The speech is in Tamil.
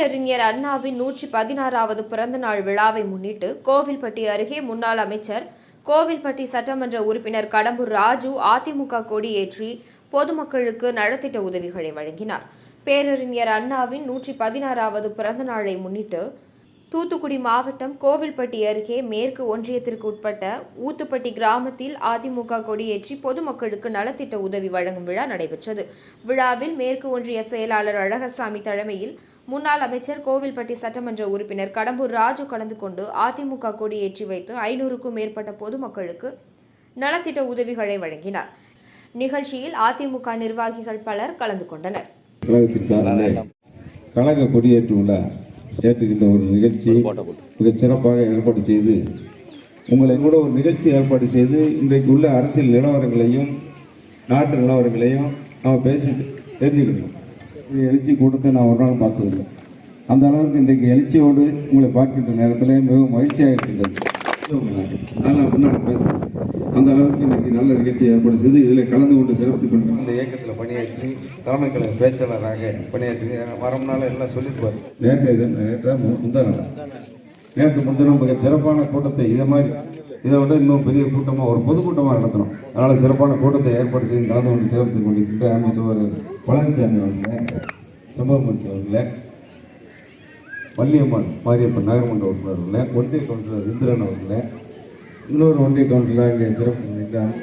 பேரறிஞர் அண்ணாவின் நூற்றி பதினாறாவது பிறந்தநாள் விழாவை முன்னிட்டு கோவில்பட்டி அருகே முன்னாள் அமைச்சர் கோவில்பட்டி சட்டமன்ற உறுப்பினர் கடம்பூர் ராஜு அதிமுக கொடியேற்றி பொதுமக்களுக்கு நலத்திட்ட உதவிகளை வழங்கினார். பேரறிஞர் அண்ணாவின் நூற்றி பதினாறாவது பிறந்தநாளை முன்னிட்டு தூத்துக்குடி மாவட்டம் கோவில்பட்டி அருகே மேற்கு ஒன்றியத்திற்கு உட்பட்ட ஊத்துப்பட்டி கிராமத்தில் அதிமுக கொடியேற்றி பொதுமக்களுக்கு நலத்திட்ட உதவி வழங்கும் விழா நடைபெற்றது. விழாவில் மேற்கு ஒன்றிய செயலாளர் அழகர்சாமி தலைமையில் முன்னாள் அமைச்சர் கோவில்பட்டி சட்டமன்ற உறுப்பினர் கடம்பூர் ராஜு கலந்து கொண்டு அதிமுக கொடியேற்றி வைத்து ஐநூறுக்கும் மேற்பட்ட பொதுமக்களுக்கு நலத்திட்ட உதவிகளை வழங்கினார். நிகழ்ச்சியில் அதிமுக நிர்வாகிகள் பலர் கலந்து கொண்டனர். கழக கொடியேற்றுள்ள ஏற்றுகின்ற ஒரு நிகழ்ச்சி மிகச் சிறப்பாக ஏற்பாடு செய்து உங்களை கூட ஒரு நிகழ்ச்சி ஏற்பாடு செய்து இன்றைக்கு உள்ள அரசியல் நிலவரங்களையும் நாட்டு நிலவரங்களையும் நம்ம பேசி தெரிஞ்சுக்கணும். இது எழுச்சி கூட்டத்தை நான் ஒரு நாள் பார்த்ததில்லை. அந்த அளவுக்கு இன்றைக்கு எழுச்சியோடு உங்களை பார்க்கின்ற நேரத்தில் மிகவும் மகிழ்ச்சியாக இருக்கின்றது நல்லா முன்னாடி பேசுகிறேன் அந்த அளவுக்கு இன்னைக்கு நல்ல நிகழ்ச்சி ஏற்பாடு செய்து இதில் கலந்து கொண்டு சிறப்பு கொண்டு இந்த இயக்கத்தில் பணியாற்றி தலைமை கழக பேச்சாளராக பணியாற்றி வரம்னால எல்லாம் சொல்லிட்டு நேற்று இது நேற்று முந்தா நேற்று முன்தினம் மிக சிறப்பான கூட்டத்தை இதை மாதிரி இதை விட இன்னும் பெரிய கூட்டமாக ஒரு பொதுக்கூட்டமாக நடத்தணும். அதனால் சிறப்பான கூட்டத்தை ஏற்பாடு செய்து கலந்து கொண்டு சேர்த்து கொண்டிருக்கின்ற அமைச்சர் பழனிசாமி அவர்களே சம்பவமூர்த்தி அவர்களே வள்ளியம்மாள் மாரியப்பன் நகர்மன்ற உறுப்பினர் அவர்களே ஒன்றிய கவுன்சிலர் இந்திரன் அவர்களே இன்னொரு ஒன்றிய கவுன்சிலர் இங்கே சிறப்பு பண்ணியிருக்காங்க